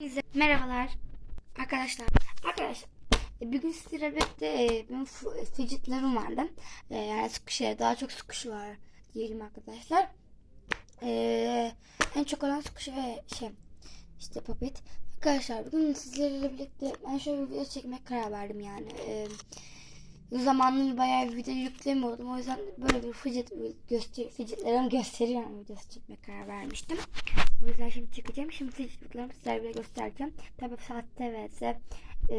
Herkese merhabalar arkadaşlar. Arkadaşlar e, bugün sizlerle birlikte e, benim f- fidgetlerim vardı. E, yani sıkışı daha çok sıkışı var diyelim arkadaşlar. E, en çok olan sıkışı ve şey işte puppet. Arkadaşlar bugün sizlerle birlikte ben şöyle bir video çekmek karar verdim yani. E, zamanlı bayağı bir video yüklemiyordum. O yüzden böyle bir fidget göster fidgetlerimi gösteriyorum videosu çekmek karar vermiştim. O yüzden şimdi çıkacağım. Şimdi fidgetlerimi sizlere göstereceğim. Tabii sahte ise e,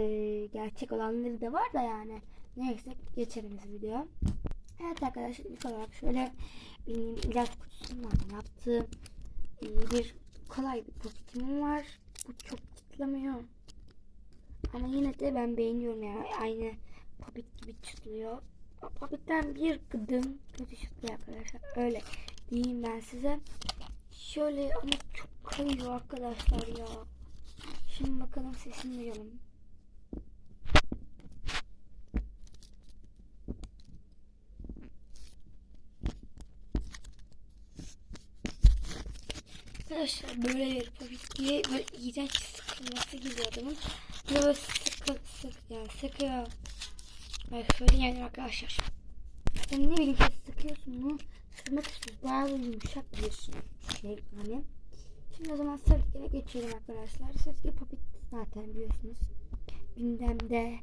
gerçek olanları da var da yani. Neyse geçelim biz videoya. Evet arkadaşlar ilk olarak şöyle benim ilaç kutusundan yaptığım e, bir kolay bir poketimim var. Bu çok çıtlamıyor. Ama yine de ben beğeniyorum yani aynı popit gibi çıtlıyor. Popitten bir gıdım kötü çıtlıyor arkadaşlar. Öyle diyeyim ben size. Şöyle ama çok kayıyor arkadaşlar ya. Şimdi bakalım sesini duyalım. Arkadaşlar böyle popit diye böyle iğrenç sıkılması geliyor adamın. Böyle sıkı sık yani sıkıyor. Bak şöyle yani arkadaşlar. Ben ne bileyim sıkıyorsun bunu sıkmak istiyoruz. Bayağı yumuşak bir şey yani. Şimdi o zaman Sırtge'ye geçelim arkadaşlar. Sırtge popit zaten biliyorsunuz. Gündemde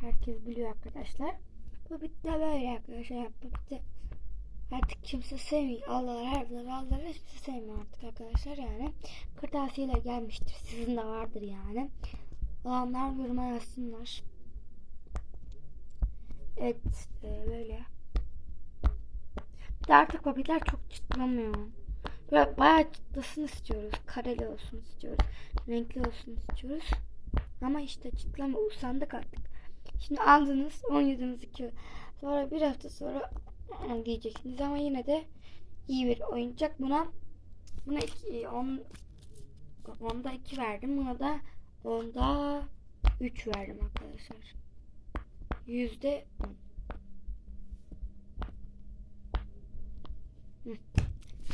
herkes biliyor arkadaşlar. Popit de böyle arkadaşlar. Popit de artık kimse sevmiyor. Allah herler Allah hiç kimse sevmiyor artık arkadaşlar yani. Kırtasiyeler gelmiştir. Sizin de vardır yani. Olanlar yoruma yazsınlar. Evet e, böyle de artık papetler çok çıtlamıyor. Böyle bayağı çıtlasın istiyoruz. Kareli olsun istiyoruz. Renkli olsun istiyoruz. Ama işte çıtlama usandık artık. Şimdi aldınız 17. kilo. Sonra bir hafta sonra diyeceksiniz ama yine de iyi bir oyuncak. Buna buna 2 10 e, onda 2 verdim. Buna da onda 3 verdim arkadaşlar. Yüzde 10.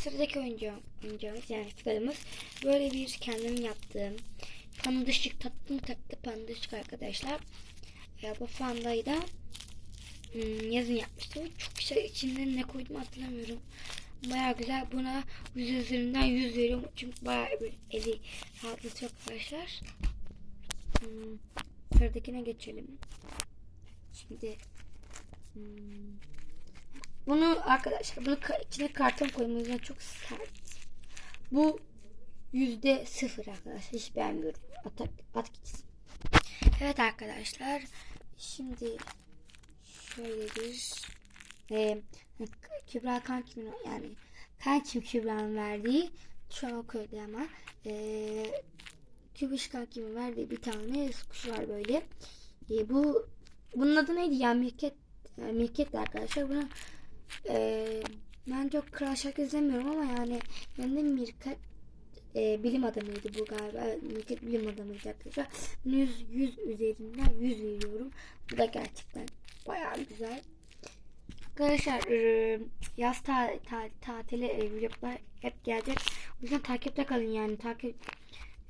Sıradaki oyuncağım, oyuncağımız yani figürümüz böyle bir kendim yaptığım pandışık tatlı tatlı pandışık arkadaşlar. Ya bu fandayı da hmm, yazın yapmıştım. Çok şey içinde ne koydum hatırlamıyorum. Baya güzel. Buna 100 üzerinden 100 veriyorum. Çünkü baya bir eli rahatlatıyor arkadaşlar. Hmm, sıradakine geçelim. Şimdi hmm, bunu arkadaşlar bunu içine karton yüzden çok sert. Bu yüzde sıfır arkadaşlar. Hiç beğenmiyorum. At, at gitsin. Evet arkadaşlar. Şimdi şöyle bir e, Kübra Kanki'nin yani Kankim Kübra'nın verdiği şu an okuyordu ama e, Kübiş Kanki'nin verdiği bir tane kuş var böyle. E, bu bunun adı neydi ya? Mirket yani Mirket arkadaşlar. Bunu e, ben çok Kral izlemiyorum ama yani ben de Mirket e, bilim adamıydı bu galiba. Evet, Mirket bilim adamıydı arkadaşlar. 100, 100 üzerinden 100 veriyorum. Bu da gerçekten bayağı güzel. Arkadaşlar yaz ta, ta, tatili e, hep gelecek. O yüzden takipte kalın yani. Takip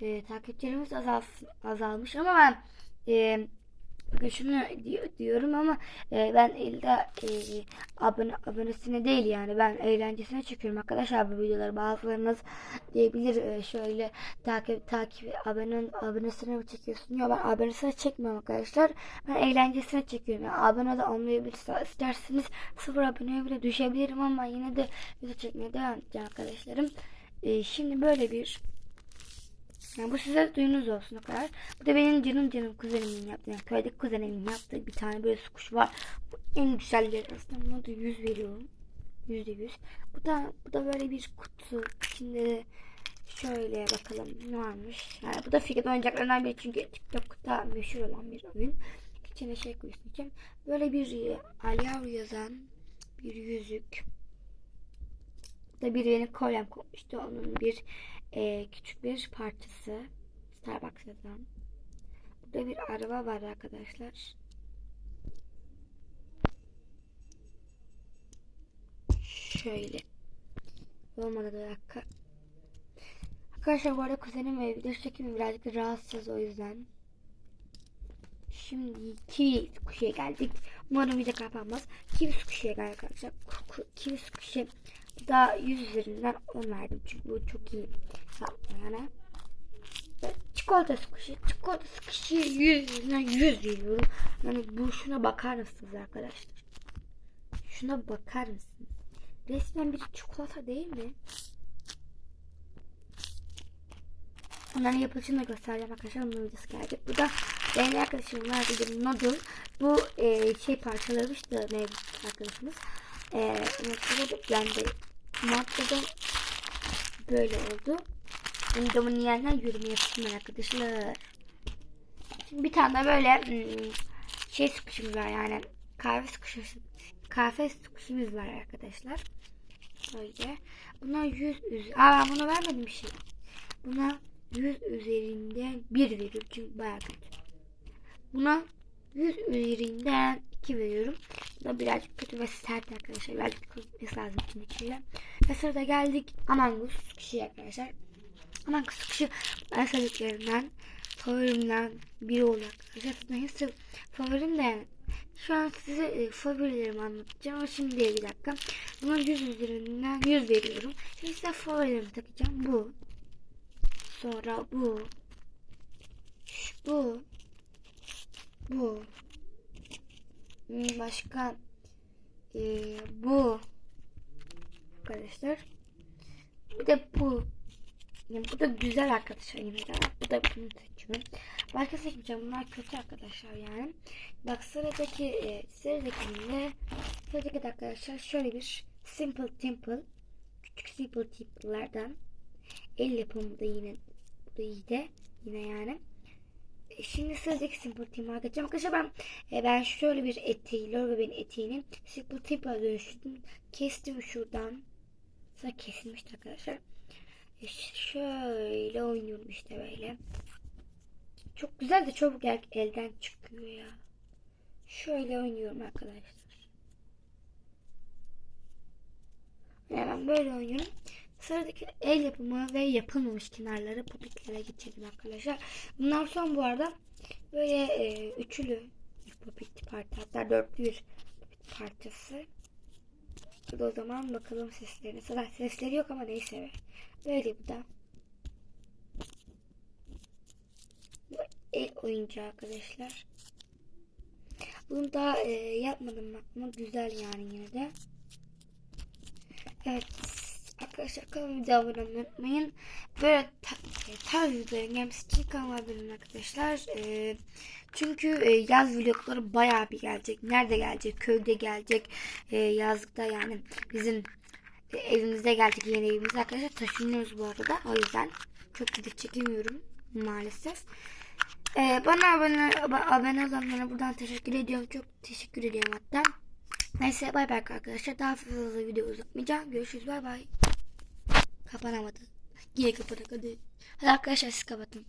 e, takipçilerimiz azalsın, azalmış ama ben e, Di- diyorum ama e, ben elde e, abone abonesine değil yani ben eğlencesine çekiyorum arkadaşlar bu videoları. Bazılarınız diyebilir e, şöyle takip takip abone abonesine mi çekiyorsun? Ya ben abonesine çekmiyorum arkadaşlar. Ben eğlencesine çekiyorum. Yani abone de olmayabilirsiniz. İsterseniz sıfır aboneye bile düşebilirim ama yine de video çekmeye devam edeceğim arkadaşlarım. E, şimdi böyle bir yani bu size duyunuz olsun o kadar. Bu da benim canım canım kuzenimin yaptığı. Yani köydeki kuzenimin yaptığı bir tane böyle su kuşu var. Bu en güzelleri aslında. Buna da 100 veriyorum. Yüzde yüz. Bu da, bu da böyle bir kutu. İçinde de şöyle bakalım ne varmış. Yani bu da figür oyuncaklarından biri çünkü TikTok'ta meşhur olan bir oyun. İçine şey koyuyorsun için. Böyle bir e, Alyavru yazan bir yüzük. Bu da bir benim kolyem koymuştu. Onun bir e, küçük bir parçası. Starbucks'tan. Burada bir araba var arkadaşlar. Şöyle. Olmadı bir dakika. Arkadaşlar bu arada kuzenim ve video çekimi birazcık rahatsız o yüzden. Şimdi kivi kuşuya geldik. Umarım video kapanmaz. Kivi kuşuya geldik arkadaşlar. Kivi kuşu da 100 üzerinden 10 verdim. Çünkü bu çok iyi Ve Çikolata kuşu. Çikolata kuşu 100 üzerinden 100 veriyorum. Yani bu şuna bakar mısınız arkadaşlar? Şuna bakar mısınız? Resmen bir çikolata değil mi? Onların yapılışını da göstereceğim arkadaşlar. Onun videosu gelecek. Bu da benim arkadaşımın verdiği noodle. Bu e, şey parçalamıştı mevcut arkadaşımız. E. Yani de madde böyle oldu. Videomun yiyenler yorum yapsınlar arkadaşlar. Şimdi bir tane böyle hmm, şey sıkışımız var yani kahve sıkışımız kahve sıkışımız var arkadaşlar. Böyle. Buna 100 üz. Aa ben bunu vermedim bir şey. Buna 100 üzerinden 1 veriyorum çünkü bayağı kötü. Buna 100 üzerinden 2 veriyorum. Bu da birazcık kötü ve sert arkadaşlar. Birazcık kırılması lazım içindeki şeyler. Ve sırada geldik Amangus kişi arkadaşlar. Kişi ben sevdiklerimden favorimden biri. Aslında hepsi favorim de şu an size e, favorilerimi anlatacağım ama şimdi bir dakika. Buna 100 üzerinden 100 veriyorum. Şimdi size favorilerimi takacağım. Bu. Sonra bu. Bu. Bu. Hmm, Başka. Ee, bu. Arkadaşlar. Bir de bu. Yani bu da güzel arkadaşlar yine de. Bu da bunu seçiyorum. Başka seçmeyeceğim. Bunlar kötü arkadaşlar yani. Bak sıradaki e, sıradakinde sıradaki de arkadaşlar şöyle bir Simple Temple küçük Simple Temple'lardan el yapımı da yine bu da iyi de yine yani. E, Şimdi sıradaki Simple Temple'a geçeceğim. Arkadaşlar ben e, ben şöyle bir eteği, Lor benim eteğini Simple Temple'a dönüştürdüm. Kestim şuradan. Sonra kesilmişti arkadaşlar. Şöyle oynuyorum işte böyle. Çok güzel de çabuk el- elden çıkıyor ya. Şöyle oynuyorum arkadaşlar. Hemen böyle oynuyorum. Sıradaki el yapımı ve yapılmamış kenarları popitlere geçelim arkadaşlar. Bundan sonra bu arada böyle e, üçlü bir popit parça hatta dörtlü bir parçası. Da o zaman bakalım seslerine. Zaten sesleri yok ama neyse. Böyle bu da. Bu el oyuncağı arkadaşlar. Bunu daha e, yapmadım ama güzel yani yine de. Evet arkadaşlar kanalıma abone olmayı unutmayın. Böyle e, tarz videoların gelmesi için kanalıma abone olun arkadaşlar. E, çünkü e, yaz vlogları bayağı bir gelecek. Nerede gelecek? Köyde gelecek. E, yazlıkta yani bizim e, evimizde gelecek yeni evimize arkadaşlar. Taşınıyoruz bu arada. O yüzden çok video çekemiyorum maalesef. Ee, bana abone, ab- abone olanlara buradan teşekkür ediyorum. Çok teşekkür ediyorum hatta. Neyse bay bay arkadaşlar. Daha fazla video uzatmayacağım. Görüşürüz bay bay. Kapanamadı. Yine kapatak hadi. Hadi arkadaşlar siz kapatın.